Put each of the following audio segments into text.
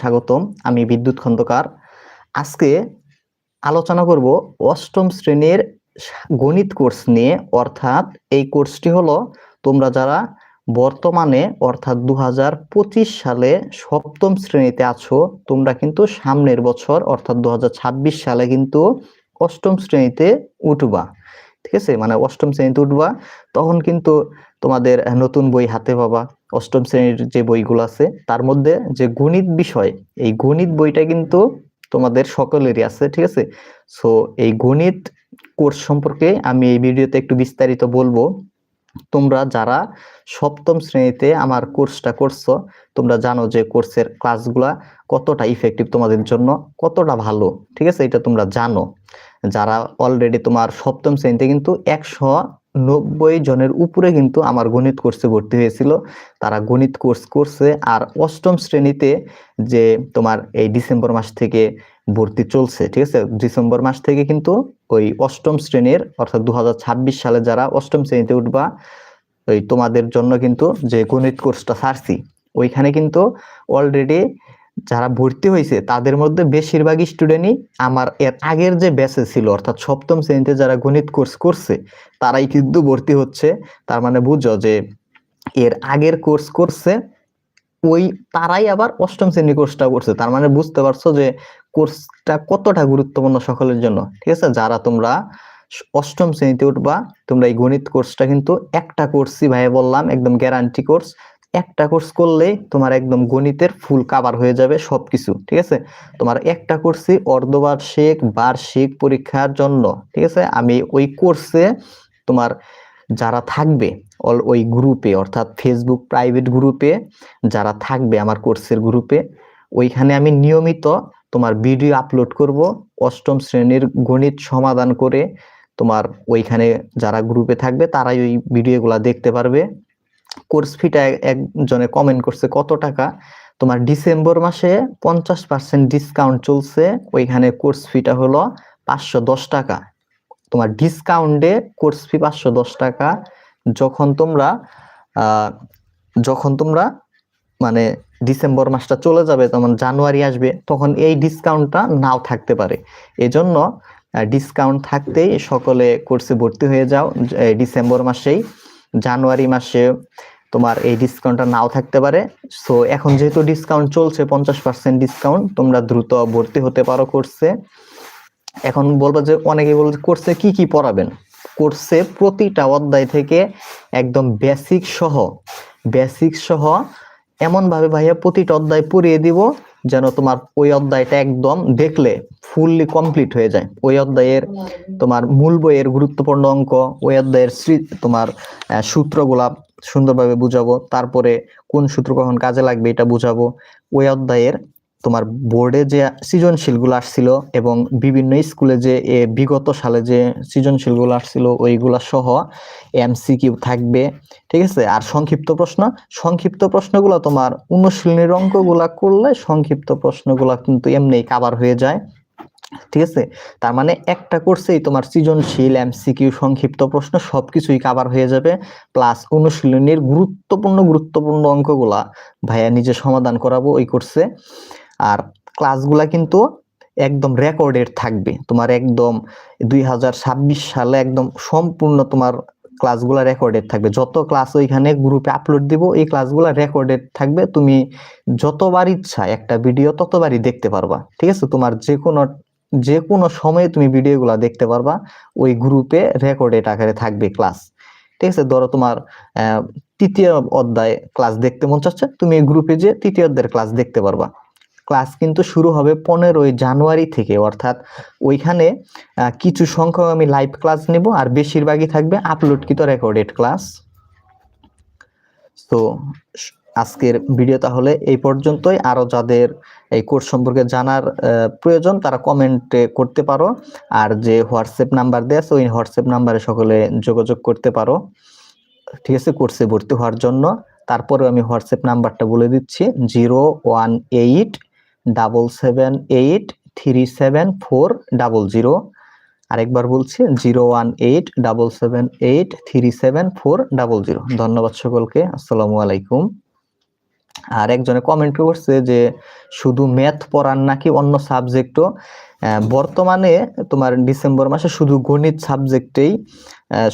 স্বাগতম। আমি বিদ্যুৎ খন্দকার। আজকে আলোচনা করব অষ্টম শ্রেণির গণিত কোর্স নিয়ে। অর্থাৎ এই কোর্সটি হলো তোমরা যারা বর্তমানে, অর্থাৎ দু হাজার পঁচিশ সালে সপ্তম শ্রেণীতে আছো, তোমরা কিন্তু সামনের বছর, অর্থাৎ দু হাজার ছাব্বিশ সালে কিন্তু অষ্টম শ্রেণীতে উঠবা। ঠিক আছে? মানে অষ্টম শ্রেণীতে উঠবা তখন কিন্তু তোমাদের নতুন বই হাতে পাবা। অষ্টম শ্রেণির যে বইগুলো আছে, তার মধ্যে যে গণিত বিষয়, এই গণিত বইটা কিন্তু তোমাদের সকলেরই আছে, ঠিক আছে? সো এই গণিত কোর্স সম্পর্কে আমি এই ভিডিওতে একটু বিস্তারিত বলব। তোমরা যারা সপ্তম শ্রেণীতে আমার কোর্সটা করছ, তোমরা জানো যে কোর্সের ক্লাসগুলা কতটা ইফেক্টিভ তোমাদের জন্য, কতটা ভালো, ঠিক আছে? এটা তোমরা জানো। যারা অলরেডি তোমার সপ্তম শ্রেণীতে কিন্তু একশো নব্বই জনের উপরে কিন্তু আমার গণিত কোর্সে ভর্তি হয়েছিল। তারা গণিত কোর্স করছে আর অষ্টম শ্রেণীতে যে তোমার এই ডিসেম্বর মাস থেকে ভর্তি চলছে, ঠিক আছে? ডিসেম্বর মাস থেকে কিন্তু ওই অষ্টম শ্রেণির অর্থাৎ দু হাজার ছাব্বিশ সালে যারা অষ্টম শ্রেণীতে উঠবা, ওই তোমাদের জন্য কিন্তু যে গণিত কোর্সটা ছাড়ছি ওইখানে কিন্তু অলরেডি যারা ভর্তি হয়েছে, তাদের মধ্যে বেশিরভাগ স্টুডেন্টই আমার এর আগের যে ব্যাচে ছিল, অর্থাৎ সপ্তম শ্রেণীতে যারা গণিত কোর্স করছে, তারাই কিন্তু ভর্তি হচ্ছে। তার মানে বুঝো যে, এর আগের কোর্স করছে, ওই তারাই আবার অষ্টম শ্রেণি কোর্সটা করছে। তার মানে বুঝতে পারছ যে কোর্সটা কতটা গুরুত্বপূর্ণ সকলের জন্য। ঠিক আছে? যারা তোমরা অষ্টম শ্রেণীতে উঠবা, তোমরা এই গণিত কোর্সটা কিন্তু একটা কোর্সই ভাই বললাম, একদম গ্যারান্টি কোর্স একটা কোর্স করলেই তোমার একদম গণিতের ফুল কাভার হয়ে যাবে সব কিছু ঠিক আছে? তোমার একটা কোর্সই অর্ধবার্ষিক, বার্ষিক পরীক্ষার জন্য, ঠিক আছে? আমি ওই কোর্সে তোমার যারা থাকবে অল ওই গ্রুপে অর্থাৎ ফেসবুক প্রাইভেট গ্রুপে যারা থাকবে আমার কোর্সের গ্রুপে ওইখানে আমি নিয়মিত তোমার ভিডিও আপলোড করব, অষ্টম শ্রেণির গণিত সমাধান করে তোমার ওইখানে যারা গ্রুপে থাকবে, তারাই ওই ভিডিওগুলো দেখতে পারবে। কোর্স ফিটা একজনে কমেন্ট করছে, কত টাকা? তোমার ডিসেম্বর মাসে পঞ্চাশ পার্সেন্ট ডিসকাউন্ট চলছে, ওইখানে কোর্স ফিটা হলো পাঁচশো দশ টাকা। তোমার ডিসকাউন্টে কোর্স ফি পাঁচশো দশ টাকা। যখন তোমরা যখন তোমরা মানে ডিসেম্বর মাসটা চলে যাবে, তখন জানুয়ারি আসবে, তখন এই ডিসকাউন্টটা নাও থাকতে পারে। এজন্য ডিসকাউন্ট থাকতেই সকলে কোর্সে ভর্তি হয়ে যাও ডিসেম্বর মাসেই। জানুয়ারি মাসে তোমার এই ডিসকাউন্টটা নাও থাকতে পারে। সো এখন যেহেতু ডিসকাউন্ট চলছে, পঞ্চাশ পার্সেন্ট ডিসকাউন্ট তোমরা দ্রুত ভর্তি হতে পারো কোর্সে এখন বলব যে অনেকে বলছে কোর্সে কি কি পড়াবেন? কোর্সে প্রতিটা অধ্যায় থেকে একদম বেসিক সহ বেসিক সহ এমনভাবে ভাইয়া প্রতিটা অধ্যায় পড়িয়ে দিব যেন তোমার ওই অধ্যায়টা একদম দেখলে ফুললি কমপ্লিট হয়ে যায়। ওই অধ্যায়ের তোমার মূল বইয়ের গুরুত্বপূর্ণ অঙ্ক, ওই অধ্যায়ের তোমার সূত্রগুলা সুন্দরভাবে বুঝাবো। তারপরে কোন সূত্র কখন কাজে লাগবে এটা বুঝাবো। ওই অধ্যায়ের তোমার বোর্ডে যে সৃজনশীলগুলো আসছিল এবং বিভিন্ন স্কুলে যে বিগত সালে যে সৃজনশীলগুলো আসছিল, ওইগুলা সহ এমসিকিউ থাকবে, ঠিক আছে? আর সংক্ষিপ্ত প্রশ্ন, সংক্ষিপ্ত প্রশ্নগুলো তোমার অনুশীলনীর অঙ্কগুলা করলে সংক্ষিপ্ত প্রশ্নগুলো কিন্তু এমনি কাবার হয়ে যায়, ঠিক আছে? তার মানে একটা কোর্সেই তোমার সৃজনশীল এমসিকিউ সংক্ষিপ্ত প্রশ্ন সবকিছুই কাবার হয়ে যাবে প্লাস অনুশীলনীর গুরুত্বপূর্ণ গুরুত্বপূর্ণ অঙ্কগুলা ভাইয়া নিজে সমাধান করাবো ওই কোর্সে আর ক্লাসগুলা কিন্তু একদম রেকর্ডেড থাকবে। তোমার একদম দুই হাজার ছাব্বিশ সালে একদম সম্পূর্ণ তোমার ক্লাসগুলা রেকর্ডেড থাকবে। যত ক্লাস ওইখানে গ্রুপে আপলোড দিব, এই ক্লাসগুলা রেকর্ডেড থাকবে। তুমি যতবার ইচ্ছা একটা ভিডিও ততবারই দেখতে পারবা। ঠিক আছে? তোমার যে কোনো যে কোনো সময়ে তুমি ভিডিওগুলা দেখতে পারবা, ওই গ্রুপে রেকর্ডেড আকারে থাকবে ক্লাস ঠিক আছে? ধরো তোমার তৃতীয় অধ্যায় ক্লাস দেখতে মন চাচ্ছে, তুমি এই গ্রুপে যে তৃতীয় অধ্যায়ের ক্লাস দেখতে পারবা। ক্লাস কিন্তু শুরু হবে পনেরোই জানুয়ারি থেকে। অর্থাৎ ওইখানে কিছু সংখ্যক আমি লাইভ ক্লাস নেব আর বেশিরভাগই থাকবে আপলোডকৃত রেকর্ডেড ক্লাস তো আজকের ভিডিও তাহলে এই পর্যন্তই। আরও যাদের এই কোর্স সম্পর্কে জানার প্রয়োজন তারা কমেন্টে করতে পারো। আর যে হোয়াটসঅ্যাপ নাম্বার দেওয়া আছে, ওই হোয়াটসঅ্যাপ নাম্বারে সকলে যোগাযোগ করতে পারো। ঠিক আছে কোর্সে ভর্তি হওয়ার জন্য। তারপরে আমি হোয়াটসঅ্যাপ নাম্বারটা বলে দিচ্ছি zero one eight double seven eight three seven four double zero আরেকবার বলছি zero one eight double seven eight three seven four double zero ধন্যবাদ সকলকে, আসসালামু আলাইকুম। আর একজনে কমেন্ট করছে যে, শুধু ম্যাথ পড়ান নাকি অন্য সাবজেক্টও? বর্তমানে তোমার ডিসেম্বর মাসে শুধু গণিত সাবজেক্টেই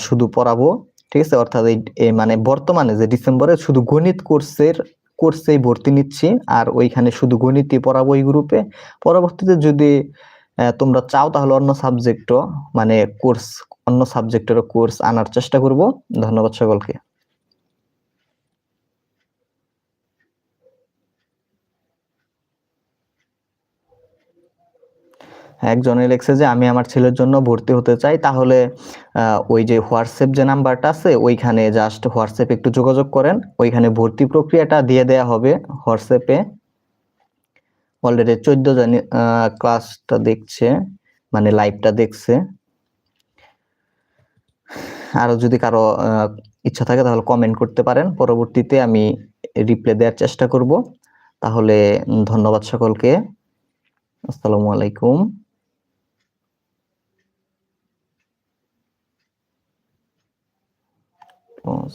শুধু পড়াবো, ঠিক আছে? অর্থাৎ এই মানে বর্তমানে যে ডিসেম্বরে শুধু গণিত কোর্সের কোর্সেই ভর্তি নিচ্ছি। আর ওইখানে শুধু গণিতই পড়াবো ওই গ্রুপে পরবর্তীতে যদি তোমরা চাও তাহলে অন্য সাবজেক্টও মানে কোর্স অন্য সাবজেক্টেরও কোর্স আনার চেষ্টা করব। ধন্যবাদ সকলকে। একজনে লিখছে যে আমি আমার ছেলের জন্য ভর্তি হতে চাই, তাহলে ওই যে হোয়াটসঅ্যাপ যে নাম্বারটা আছে, ওইখানে জাস্ট হোয়াটসঅ্যাপে একটু যোগাযোগ করেন। ওইখানে ভর্তি প্রক্রিয়াটা দিয়ে দেয়া হবে হোয়াটসঅ্যাপে। অলরেডি চোদ্দ জানি ক্লাসটা দেখছে মানে লাইভটা দেখছে। আরও যদি কারও ইচ্ছা থাকে তাহলে কমেন্ট করতে পারেন। পরবর্তীতে আমি রিপ্লাই দেওয়ার চেষ্টা করব। তাহলে, ধন্যবাদ সকলকে। আসসালামু আলাইকুম। পাঁচ